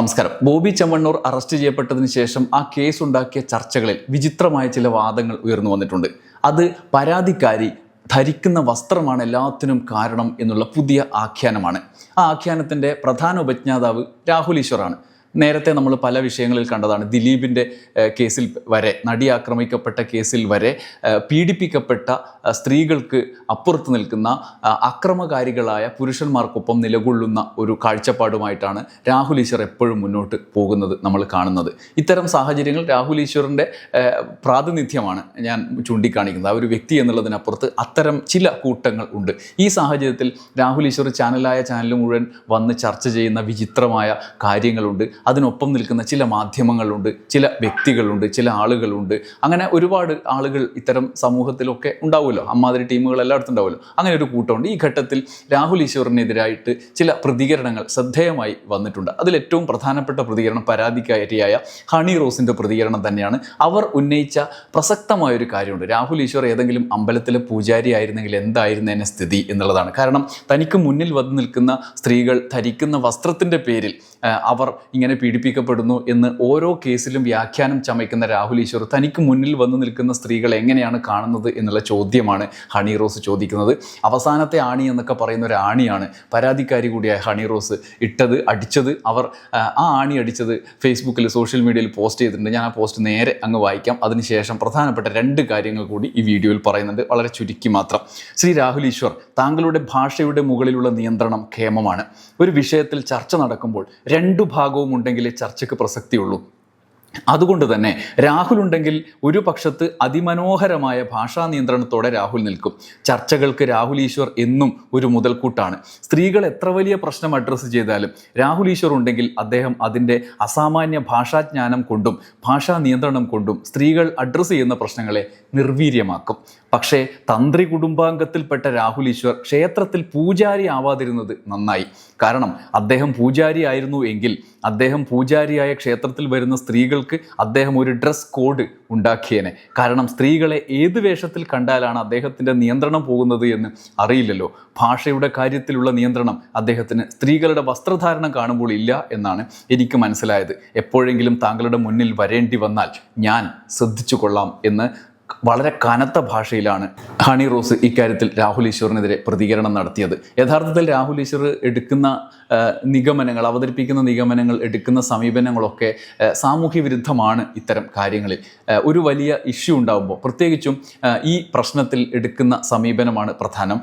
നമസ്കാരം. ബോബി ചെമ്മണ്ണൂർ അറസ്റ്റ് ചെയ്യപ്പെട്ടതിന് ശേഷം ആ കേസ് ഉണ്ടാക്കിയ ചർച്ചകളിൽ വിചിത്രമായ ചില വാദങ്ങൾ ഉയർന്നു വന്നിട്ടുണ്ട്. അത് പരാതിക്കാരി ധരിക്കുന്ന വസ്ത്രമാണ് എല്ലാത്തിനും കാരണം എന്നുള്ള പുതിയ ആഖ്യാനമാണ്. ആ ആഖ്യാനത്തിന്റെ പ്രധാന ഉപജ്ഞാതാവ് രാഹുൽ ഈശ്വറാണ്. നേരത്തെ നമ്മൾ പല വിഷയങ്ങളിൽ കണ്ടതാണ് ദിലീപിന്റെ കേസിൽ വരെ നടി ആക്രമിക്കപ്പെട്ട കേസിൽ വരെ പീഡിപ്പിക്കപ്പെട്ട സ്ത്രീകൾക്ക് അപ്പുറത്ത് നിൽക്കുന്ന അക്രമകാരികളായ പുരുഷന്മാർക്കൊപ്പം നിലകൊള്ളുന്ന ഒരു കാഴ്ചപ്പാടുമായിട്ടാണ് രാഹുൽ ഈശ്വർ എപ്പോഴും മുന്നോട്ട് പോകുന്നത് നമ്മൾ കാണുന്നത്. ഇത്തരം സാഹചര്യങ്ങൾ രാഹുൽ ഈശ്വറിന്റെ പ്രാതിനിധ്യമാണ് ഞാൻ ചൂണ്ടിക്കാണിക്കുന്നത്. ആ ഒരു വ്യക്തി എന്നുള്ളതിനപ്പുറത്ത് അത്തരം ചില കൂട്ടങ്ങൾ ഉണ്ട്. ഈ സാഹചര്യത്തിൽ രാഹുൽ ഈശ്വർ ചാനലായ ചാനൽ മുഴുവൻ വന്ന് ചർച്ച ചെയ്യുന്ന വിചിത്രമായ കാര്യങ്ങളുണ്ട്. അതിനൊപ്പം നിൽക്കുന്ന ചില മാധ്യമങ്ങളുണ്ട് ചില വ്യക്തികളുണ്ട് ചില ആളുകളുണ്ട്. അങ്ങനെ ഒരുപാട് ആളുകൾ ഇത്തരം സമൂഹത്തിലൊക്കെ ഉണ്ടാവുമല്ലോ. അമ്മാതിരി ടീമുകൾ എല്ലായിടത്തും ഉണ്ടാവുമല്ലോ. അങ്ങനെ ഒരു കൂട്ടമുണ്ട്. ഈ ഘട്ടത്തിൽ രാഹുൽ ഈശ്വറിനെതിരായിട്ട് ചില പ്രതികരണങ്ങൾ ശ്രദ്ധേയമായി വന്നിട്ടുണ്ട്. അതിൽ ഏറ്റവും പ്രധാനപ്പെട്ട പ്രതികരണം പരാതിക്കാരിയായ ഹണി റോസിന്റെ പ്രതികരണം തന്നെയാണ്. അവർ ഉന്നയിച്ച പ്രസക്തമായ ഒരു കാര്യമുണ്ട്. രാഹുൽ ഈശ്വർ ഏതെങ്കിലും അമ്പലത്തിലെ പൂജാരി ആയിരുന്നെങ്കിൽ എന്തായിരുന്നേനെ സ്ഥിതി എന്നുള്ളതാണ്. കാരണം തനിക്ക് മുന്നിൽ വന്ന് നിൽക്കുന്ന സ്ത്രീകൾ ധരിക്കുന്ന വസ്ത്രത്തിന്റെ പേരിൽ അവർ ഇങ്ങനെ പീഡിപ്പിക്കപ്പെടുന്നു എന്ന് ഓരോ കേസിലും വ്യാഖ്യാനം ചമയ്ക്കുന്ന രാഹുൽ ഈശ്വർ തനിക്ക് മുന്നിൽ വന്നു നിൽക്കുന്ന സ്ത്രീകൾ എങ്ങനെയാണ് കാണുന്നത് എന്നുള്ള ചോദ്യമാണ് ഹണി റോസ് ചോദിക്കുന്നത്. അവസാനത്തെ ആണി എന്നൊക്കെ പറയുന്ന ഒരു ആണിയാണ് പരാതിക്കാരി കൂടിയായ ഹണി റോസ് ഇട്ടത് അടിച്ചത്. അവർ ആ ആണി അടിച്ചത് ഫേസ്ബുക്കിൽ സോഷ്യൽ മീഡിയയിൽ പോസ്റ്റ് ചെയ്തിട്ടുണ്ട്. ഞാൻ ആ പോസ്റ്റ് നേരെ അങ്ങ് വായിക്കാം. അതിനുശേഷം പ്രധാനപ്പെട്ട രണ്ട് കാര്യങ്ങൾ കൂടി ഈ വീഡിയോയിൽ പറയുന്നുണ്ട്. വളരെ ചുരുക്കി മാത്രം. ശ്രീ രാഹുൽ ഈശ്വർ താങ്കളുടെ ഭാഷയുടെ മുകളിലുള്ള നിയന്ത്രണം ക്ഷേമമാണ്. ഒരു വിഷയത്തിൽ ചർച്ച നടക്കുമ്പോൾ രണ്ടു ഭാഗവും ഉണ്ടെങ്കിലേ ചർച്ചയ്ക്ക് പ്രസക്തിയുള്ളൂ. അതുകൊണ്ട് തന്നെ രാഹുൽ ഉണ്ടെങ്കിൽ ഒരു പക്ഷത്ത് അതിമനോഹരമായ ഭാഷാ നിയന്ത്രണത്തോടെ രാഹുൽ നിൽക്കും. ചർച്ചകൾക്ക് രാഹുൽ ഈശ്വർ എന്നും ഒരു മുതൽക്കൂട്ടാണ്. സ്ത്രീകൾ എത്ര വലിയ പ്രശ്നം അഡ്രസ്സ് ചെയ്താലും രാഹുൽ ഈശ്വർ ഉണ്ടെങ്കിൽ അദ്ദേഹം അതിന്റെ അസാമാന്യ ഭാഷാജ്ഞാനം കൊണ്ടും ഭാഷാ നിയന്ത്രണം കൊണ്ടും സ്ത്രീകൾ അഡ്രസ്സ് ചെയ്യുന്ന പ്രശ്നങ്ങളെ നിർവീര്യമാക്കും. പക്ഷേ തന്ത്രി കുടുംബാംഗത്തിൽപ്പെട്ട രാഹുൽ ഈശ്വർ ക്ഷേത്രത്തിൽ പൂജാരി ആവാതിരുന്നത് നന്നായി. കാരണം അദ്ദേഹം പൂജാരി ആയിരുന്നു എങ്കിൽ അദ്ദേഹം പൂജാരിയായ ക്ഷേത്രത്തിൽ വരുന്ന സ്ത്രീകൾക്ക് അദ്ദേഹം ഒരു ഡ്രസ് കോഡ് ഉണ്ടാക്കിയേനെ. കാരണം സ്ത്രീകളെ ഏത് വേഷത്തിൽ കണ്ടാലാണ് അദ്ദേഹത്തിന്റെ നിയന്ത്രണം പോകുന്നത് എന്ന് അറിയില്ലല്ലോ. ഭാഷയുടെ കാര്യത്തിലുള്ള നിയന്ത്രണം അദ്ദേഹത്തിന് സ്ത്രീകളുടെ വസ്ത്രധാരണം കാണുമ്പോൾ ഇല്ല എന്നാണ് എനിക്ക് മനസ്സിലായത്. എപ്പോഴെങ്കിലും താങ്കളുടെ മുന്നിൽ വരേണ്ടി വന്നാൽ ഞാൻ ശ്രദ്ധിച്ചു കൊള്ളാം എന്ന് വളരെ കനത്ത ഭാഷയിലാണ് ഹണി റോസ് ഇക്കാര്യത്തിൽ രാഹുൽ ഈശ്വറിനെതിരെ പ്രതികരണം നടത്തിയത്. യഥാർത്ഥത്തിൽ രാഹുൽ ഈശ്വർ എടുക്കുന്ന നിഗമനങ്ങൾ അവതരിപ്പിക്കുന്ന നിഗമനങ്ങൾ എടുക്കുന്ന സമീപനങ്ങളൊക്കെ സാമൂഹ്യ വിരുദ്ധമാണ് ഇത്തരം കാര്യങ്ങളിൽ. ഒരു വലിയ ഇഷ്യൂ ഉണ്ടാകുമ്പോൾ പ്രത്യേകിച്ചും ഈ പ്രശ്നത്തിൽ എടുക്കുന്ന സമീപനമാണ് പ്രധാനം.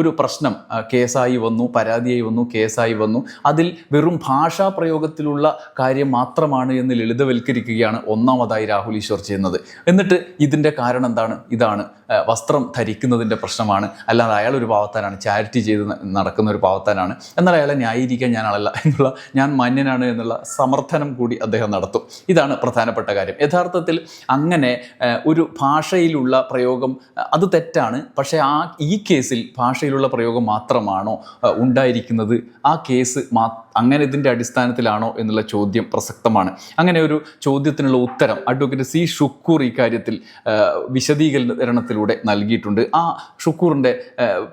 ഒരു പ്രശ്നം കേസായി വന്നു പരാതിയായി വന്നു കേസായി വന്നു. അതിൽ വെറും ഭാഷാ പ്രയോഗത്തിലുള്ള കാര്യം മാത്രമാണ് എന്ന് ലളിതവൽക്കരിക്കുകയാണ് ഒന്നാമതായി രാഹുൽ ഈശ്വർ ചെയ്യുന്നത്. എന്നിട്ട് ഇതിന്റെ കാരണം എന്താണ്? ഇതാണ്. വസ്ത്രം ധരിക്കുന്നതിന്റെ പ്രശ്നമാണ്. അല്ലാതെ അയാൾ ഒരു പാവത്താനാണ്. ചാരിറ്റി ചെയ്ത് നടക്കുന്ന ഒരു പാവത്താനാണ്. എന്നാൽ അയാളെ ന്യായീകരിക്കാൻ ഞാനാളല്ല എന്നുള്ള ഞാൻ മാന്യനാണ് എന്നുള്ള സമർത്ഥനം കൂടി അദ്ദേഹം നടത്തും. ഇതാണ് പ്രധാനപ്പെട്ട കാര്യം. യഥാർത്ഥത്തിൽ അങ്ങനെ ഒരു ഭാഷയിലുള്ള പ്രയോഗം അത് തെറ്റാണ്. പക്ഷേ ആ ഈ കേസിൽ ഭാഷയിലുള്ള പ്രയോഗം മാത്രമാണോ ഉണ്ടായിരിക്കുന്നത്? ആ കേസ് മാ അങ്ങനെ ഇതിന്റെ അടിസ്ഥാനത്തിലാണോ എന്നുള്ള ചോദ്യം പ്രസക്തമാണ്. അങ്ങനെ ഒരു ചോദ്യത്തിനുള്ള ഉത്തരം അഡ്വക്കേറ്റ് സി. ഷുക്കൂർ ഇക്കാര്യത്തിൽ ആ, വിശദീകരണത്തിലൂടെ നൽകിയിട്ടുണ്ട്. ആ ഷുക്കൂറിന്റെ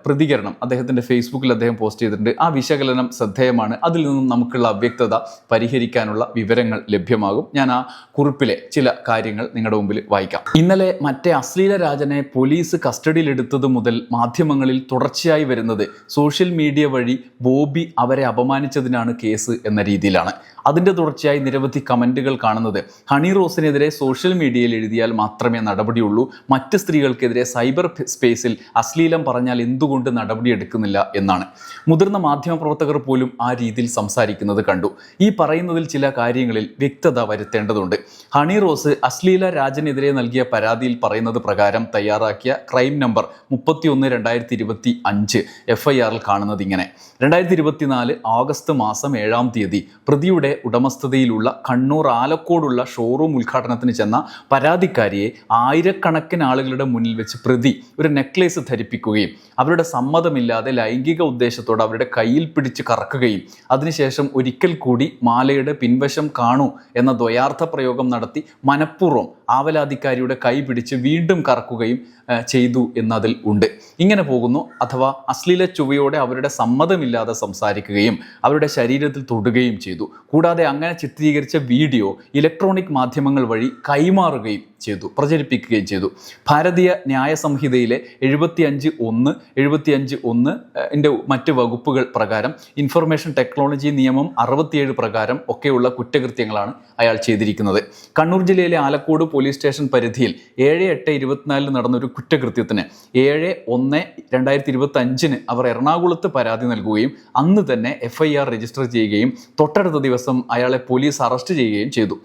പ്രതികരണം അദ്ദേഹത്തിന്റെ ഫേസ്ബുക്കിൽ അദ്ദേഹം പോസ്റ്റ് ചെയ്തിട്ടുണ്ട്. ആ വിശകലനം ശ്രദ്ധേയമാണ്. അതിൽ നിന്നും നമുക്കുള്ള അവ്യക്തത പരിഹരിക്കാനുള്ള വിവരങ്ങൾ ലഭ്യമാകും. ഞാൻ ആ കുറിപ്പിലെ ചില കാര്യങ്ങൾ നിങ്ങളുടെ മുമ്പിൽ വായിക്കാം. ഇന്നലെ മറ്റേ അശ്ലീല രാജനെ പോലീസ് കസ്റ്റഡിയിലെടുത്തത് മുതൽ മാധ്യമങ്ങളിൽ തുടർച്ചയായി വരുന്നത് സോഷ്യൽ മീഡിയ വഴി ബോബി അവരെ അപമാനിച്ചതിനാണ് കേസ് എന്ന രീതിയിലാണ്. അതിന്റെ തുടർച്ചയായി നിരവധി കമന്റുകൾ കാണുന്നത്. ഹണി റോസിനെതിരെ സോഷ്യൽ മീഡിയയിൽ എഴുതിയാൽ മാത്രമേ നടപടിയുള്ളൂ. മറ്റ് സ്ത്രീകൾക്കെതിരെ സൈബർ സ്പേസിൽ അശ്ലീലം പറഞ്ഞാൽ എന്തുകൊണ്ട് നടപടിയെടുക്കുന്നില്ല എന്നാണ്. മുതിർന്ന മാധ്യമപ്രവർത്തകർ പോലും ആ രീതിയിൽ സംസാരിക്കുന്നത് കണ്ടു. ഈ പറയുന്നതിൽ ചില കാര്യങ്ങളിൽ വ്യക്തത വരുത്തേണ്ടതുണ്ട്. ഹണി റോസ് അശ്ലീല രാജനെതിരെ നൽകിയ പരാതിയിൽ പറയുന്നത് പ്രകാരം തയ്യാറാക്കിയ ക്രൈം നമ്പർ മുപ്പത്തി ഒന്ന് രണ്ടായിരത്തി ഇരുപത്തി അഞ്ച് എഫ് ഐ ആറിൽ കാണുന്നത് ഇങ്ങനെ. രണ്ടായിരത്തി ഇരുപത്തിനാല് ആഗസ്റ്റ് മാസം ഏഴാം തീയതി പ്രതിയുടെ ഉടമസ്ഥതയിലുള്ള കണ്ണൂർ ആലക്കോടുള്ള ഷോറൂം ഉദ്ഘാടനത്തിന് ചെന്ന പരാതിക്കാരിയെ ആയിരക്കണക്കിന് ആളുകളുടെ മുന്നിൽ വെച്ച് പ്രതി ഒരു നെക്ലേസ് ധരിപ്പിക്കുകയും അവരുടെ സമ്മതമില്ലാതെ ലൈംഗിക ഉദ്ദേശത്തോടെ അവരുടെ കയ്യിൽ പിടിച്ച് കറക്കുകയും അതിനുശേഷം ഒരിക്കൽ കൂടി മാലയുടെ പിൻവശം കാണൂ എന്ന ദ്വയാർത്ഥ പ്രയോഗം നടത്തി മനഃപൂർവം ആവലാതിക്കാരിയുടെ കൈ പിടിച്ച് വീണ്ടും കറക്കുകയും ചെയ്തു എന്നതിൽ ഉണ്ട്. ഇങ്ങനെ പോകുന്നു. അഥവാ അശ്ലീല ചുവയോടെ അവരുടെ സമ്മതമില്ലാതെ സംസാരിക്കുകയും അവരുടെ ശരീരത്തിൽ തൊടുകയും ചെയ്തു. കൂടാതെ അങ്ങനെ ചിത്രീകരിച്ച വീഡിയോ ഇലക്ട്രോണിക് മാധ്യമങ്ങൾ വഴി കൈമാറുകയും ചെയ്തു പ്രചരിപ്പിക്കുകയും ചെയ്തു. ഭാരതീയ ന്യായ സംഹിതയിലെ എഴുപത്തി അഞ്ച് ഒന്ന് എഴുപത്തിയഞ്ച് ഒന്ന് എന്റെ മറ്റ് വകുപ്പുകൾ പ്രകാരം ഇൻഫർമേഷൻ ടെക്നോളജി നിയമം അറുപത്തിയേഴ് പ്രകാരം ഒക്കെയുള്ള കുറ്റകൃത്യങ്ങളാണ് അയാൾ ചെയ്തിരിക്കുന്നത്. കണ്ണൂർ ജില്ലയിലെ ആലക്കോട് പോലീസ് സ്റ്റേഷൻ പരിധിയിൽ ഏഴ് എട്ട് ഇരുപത്തിനാലിൽ നടന്നൊരു കുറ്റകൃത്യത്തിന് ഏഴ് ഒന്ന് രണ്ടായിരത്തി ഇരുപത്തി അഞ്ചിന് അവർ എറണാകുളത്ത് പരാതി നൽകുകയും അന്ന് തന്നെ എഫ് ഐ ആർ രജിസ്റ്റർ ചെയ്യുകയും തൊട്ടടുത്ത ദിവസം അയാളെ പോലീസ് അറസ്റ്റ് ചെയ്യുകയും ചെയ്തു.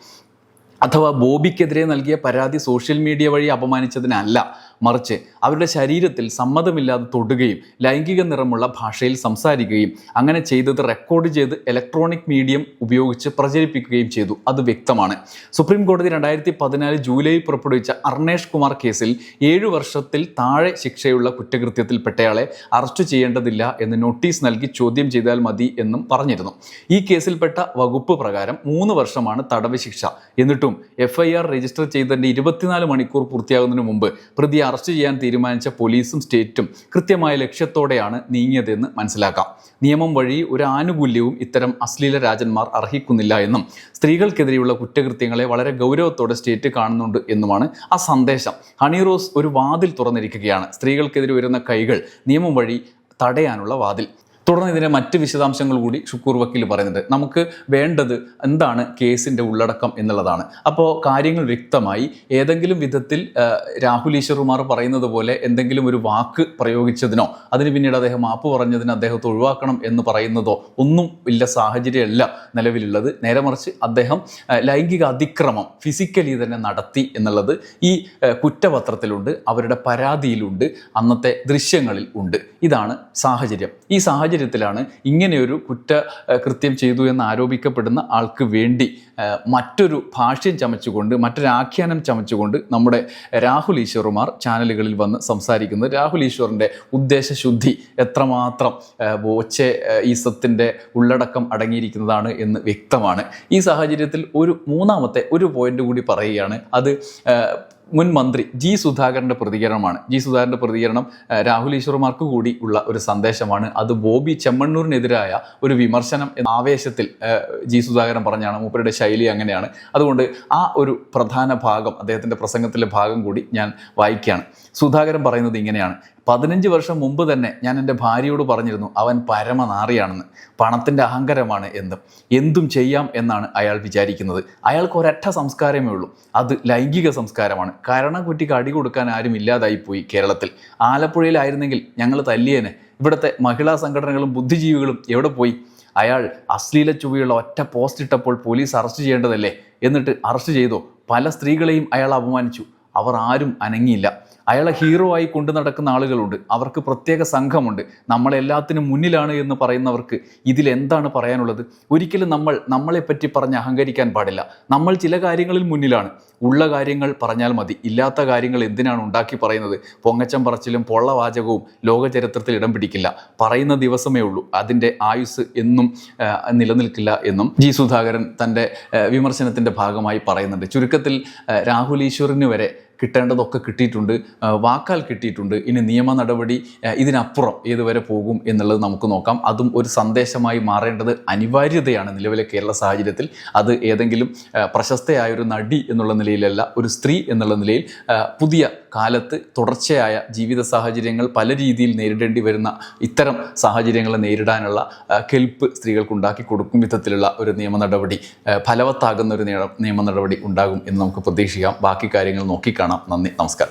അഥവാ ബോബിക്കെതിരെ നൽകിയ പരാതി സോഷ്യൽ മീഡിയ വഴി അപമാനിച്ചതിനല്ല. മറിച്ച് അവരുടെ ശരീരത്തിൽ സമ്മതമില്ലാതെ തൊടുകയും ലൈംഗിക നിറമുള്ള ഭാഷയിൽ സംസാരിക്കുകയും അങ്ങനെ ചെയ്തത് റെക്കോർഡ് ചെയ്ത് ഇലക്ട്രോണിക് മീഡിയം ഉപയോഗിച്ച് പ്രചരിപ്പിക്കുകയും ചെയ്തു. അത് വ്യക്തമാണ്. സുപ്രീം കോടതി രണ്ടായിരത്തി പതിനാല് ജൂലൈയിൽ പുറപ്പെടുവിച്ച അർണേഷ് കുമാർ കേസിൽ ഏഴു വർഷത്തിൽ താഴെ ശിക്ഷയുള്ള കുറ്റകൃത്യത്തിൽപ്പെട്ടയാളെ അറസ്റ്റ് ചെയ്യേണ്ടതില്ല എന്ന് നോട്ടീസ് നൽകി ചോദ്യം ചെയ്താൽ മതി എന്നും പറഞ്ഞിരുന്നു. ഈ കേസിൽപ്പെട്ട വകുപ്പ് പ്രകാരം മൂന്ന് വർഷമാണ് തടവ് ശിക്ഷ. എന്നിട്ടും എഫ് രജിസ്റ്റർ ചെയ്തതിന്റെ ഇരുപത്തിനാല് മണിക്കൂർ പൂർത്തിയാകുന്നതിന് മുമ്പ് പ്രതിയെ അറസ്റ്റ് ചെയ്യാൻ തീരുമാനിച്ച പോലീസും സ്റ്റേറ്റും കൃത്യമായ ലക്ഷ്യത്തോടെയാണ് നീങ്ങിയതെന്ന് മനസ്സിലാക്കാം. നിയമം വഴി ഒരു ആനുകൂല്യവും ഇത്തരം അശ്ലീല രാജന്മാർ അർഹിക്കുന്നില്ല എന്നും സ്ത്രീകൾക്കെതിരെയുള്ള കുറ്റകൃത്യങ്ങളെ വളരെ ഗൗരവത്തോടെ സ്റ്റേറ്റ് കാണുന്നുണ്ട് എന്നുമാണ് ആ സന്ദേശം. ഹണി റോസ് ഒരു വാതിൽ തുറന്നിരിക്കുകയാണ്. സ്ത്രീകൾക്കെതിരെ വരുന്ന കൈകൾ നിയമം വഴി തടയാനുള്ള വാതിൽ. തുടർന്ന് ഇതിന്റെ മറ്റ് വിശദാംശങ്ങൾ കൂടി ഷുക്കൂർ വക്കീൽ പറയുന്നുണ്ട്. നമുക്ക് വേണ്ടത് എന്താണ് കേസിന്റെ ഉള്ളടക്കം എന്നുള്ളതാണ്. അപ്പോൾ കാര്യങ്ങൾ വ്യക്തമായി ഏതെങ്കിലും വിധത്തിൽ രാഹുൽ ഈശ്വർമാർ പറയുന്നത് പോലെ എന്തെങ്കിലും ഒരു വാക്ക് പ്രയോഗിച്ചതിനോ അതിന് പിന്നീട് അദ്ദേഹം മാപ്പ് പറഞ്ഞതിന് അദ്ദേഹത്തെ ഒഴിവാക്കണം എന്ന് പറയുന്നതോ ഒന്നും ഇല്ല സാഹചര്യമല്ല നിലവിലുള്ളത്. നേരെ മറിച്ച് അദ്ദേഹം ലൈംഗിക അതിക്രമം ഫിസിക്കലി തന്നെ നടത്തി എന്നുള്ളത് ഈ കുറ്റപത്രത്തിലുണ്ട് അവരുടെ പരാതിയിലുണ്ട് അന്നത്തെ ദൃശ്യങ്ങളിൽ ഉണ്ട്. ഇതാണ് സാഹചര്യം. ഈ സാഹചര്യത്തിലാണ് ഇങ്ങനെയൊരു കുറ്റ കൃത്യം ചെയ്തു എന്ന് ആരോപിക്കപ്പെടുന്ന ആൾക്ക് വേണ്ടി മറ്റൊരു ഭാഷ്യം ചമച്ചുകൊണ്ട് മറ്റൊരു ആഖ്യാനം ചമച്ചുകൊണ്ട് നമ്മുടെ രാഹുൽ ഈശ്വറുമാർ ചാനലുകളിൽ വന്ന് സംസാരിക്കുന്നത് രാഹുൽ ഈശ്വറിന്റെ ഉദ്ദേശശുദ്ധി എത്രമാത്രം ബോച്ചെ ഈസത്തിന്റെ ഉള്ളടക്കം അടങ്ങിയിരിക്കുന്നതാണ് എന്ന് വ്യക്തമാണ്. ഈ സാഹചര്യത്തിൽ ഒരു മൂന്നാമത്തെ ഒരു പോയിന്റ് കൂടി പറയുകയാണ്. അത് മുൻ മന്ത്രി ജി സുധാകരന്റെ പ്രതികരണമാണ്. ജി സുധാകരന്റെ പ്രതികരണം രാഹുൽ ഈശ്വർമാർക്ക് കൂടി ഉള്ള ഒരു സന്ദേശമാണ്. അത് ബോബി ചെമ്മണ്ണൂരിനെതിരായ ഒരു വിമർശനം എന്ന ആവേശത്തിൽ ജി സുധാകരൻ പറഞ്ഞാണ്. മൂപ്പരുടെ ശൈലി അങ്ങനെയാണ്. അതുകൊണ്ട് ആ ഒരു പ്രധാന ഭാഗം അദ്ദേഹത്തിന്റെ പ്രസംഗത്തിലെ ഭാഗം കൂടി ഞാൻ വായിക്കുകയാണ്. സുധാകരൻ പറയുന്നത് ഇങ്ങനെയാണ്. പതിനഞ്ച് വർഷം മുമ്പ് തന്നെ ഞാൻ എന്റെ ഭാര്യയോട് പറഞ്ഞിരുന്നു അവൻ പരമനാറിയാണെന്ന് പണത്തിന്റെ അഹങ്കരമാണ് എന്ന്. എന്തും ചെയ്യാം എന്നാണ് അയാൾ വിചാരിക്കുന്നത്. അയാൾക്ക് ഒരൊറ്റ സംസ്കാരമേ ഉള്ളൂ. അത് ലൈംഗിക സംസ്കാരമാണ്. കരണക്കുറ്റിക്ക് അടി കൊടുക്കാൻ ആരും ഇല്ലാതായിപ്പോയി കേരളത്തിൽ. ആലപ്പുഴയിലായിരുന്നെങ്കിൽ ഞങ്ങൾ തല്ലിയേനെ. ഇവിടുത്തെ മഹിളാ സംഘടനകളും ബുദ്ധിജീവികളും എവിടെ പോയി? അയാൾ അശ്ലീല ചുവയുള്ള ഒറ്റ പോസ്റ്റ് ഇട്ടപ്പോൾ പോലീസ് അറസ്റ്റ് ചെയ്യേണ്ടതല്ലേ? എന്നിട്ട് അറസ്റ്റ് ചെയ്തോ? പല സ്ത്രീകളെയും അയാൾ അപമാനിച്ചു. അവർ ആരും അനങ്ങിയില്ല. അയാളെ ഹീറോ ആയി കൊണ്ടു നടക്കുന്ന ആളുകളുണ്ട്. അവർക്ക് പ്രത്യേക സംഘമുണ്ട്. നമ്മളെല്ലാത്തിനും മുന്നിലാണ് എന്ന് പറയുന്നവർക്ക് ഇതിൽ എന്താണ് പറയാനുള്ളത്? ഒരിക്കലും നമ്മൾ നമ്മളെപ്പറ്റി പറഞ്ഞ് അഹങ്കരിക്കാൻ പാടില്ല. നമ്മൾ ചില കാര്യങ്ങളിൽ മുന്നിലാണ്. ഉള്ള കാര്യങ്ങൾ പറഞ്ഞാൽ മതി. ഇല്ലാത്ത കാര്യങ്ങൾ എന്തിനാണ് ഉണ്ടാക്കി പറയുന്നത്? പൊങ്ങച്ചം പറച്ചിലും പൊള്ളവാചകവും ലോക ചരിത്രത്തിൽ ഇടം പിടിക്കില്ല. പറയുന്ന ദിവസമേ ഉള്ളൂ. അതിന്റെ ആയുസ് എന്നും നിലനിൽക്കില്ല എന്നും ജി സുധാകരൻ തന്റെ വിമർശനത്തിന്റെ ഭാഗമായി പറയുന്നുണ്ട്. ചുരുക്കത്തിൽ രാഹുൽ ഈശ്വറിന് വരെ കിട്ടേണ്ടതൊക്കെ കിട്ടിയിട്ടുണ്ട് വാക്കാൽ കിട്ടിയിട്ടുണ്ട്. ഇനി നിയമ നടപടി ഇതിനപ്പുറം ഏതുവരെ പോകും എന്നുള്ളത് നമുക്ക് നോക്കാം. അതും ഒരു സന്ദേശമായി മാറേണ്ടത് അനിവാര്യതയാണ് നിലവിലെ കേരള സാഹചര്യത്തിൽ. അത് ഏതെങ്കിലും പ്രശസ്തയായ ഒരു നടി എന്നുള്ള നിലയിലല്ല ഒരു സ്ത്രീ എന്നുള്ള നിലയിൽ പുതിയ കാലത്ത് തുടർച്ചയായ ജീവിത സാഹചര്യങ്ങൾ പല രീതിയിൽ നേരിടേണ്ടി വരുന്ന ഇത്തരം സാഹചര്യങ്ങളെ നേരിടാനുള്ള കെൽപ്പ് സ്ത്രീകൾക്ക് ഉണ്ടാക്കി കൊടുക്കും വിധത്തിലുള്ള ഒരു നിയമ നടപടി ഫലവത്താകുന്ന ഒരു നിയമ നടപടി ഉണ്ടാകും എന്ന് നമുക്ക് പ്രതീക്ഷിക്കാം. ബാക്കി കാര്യങ്ങൾ നോക്കിക്കാണാം നന്ദി. നമസ്കാരം.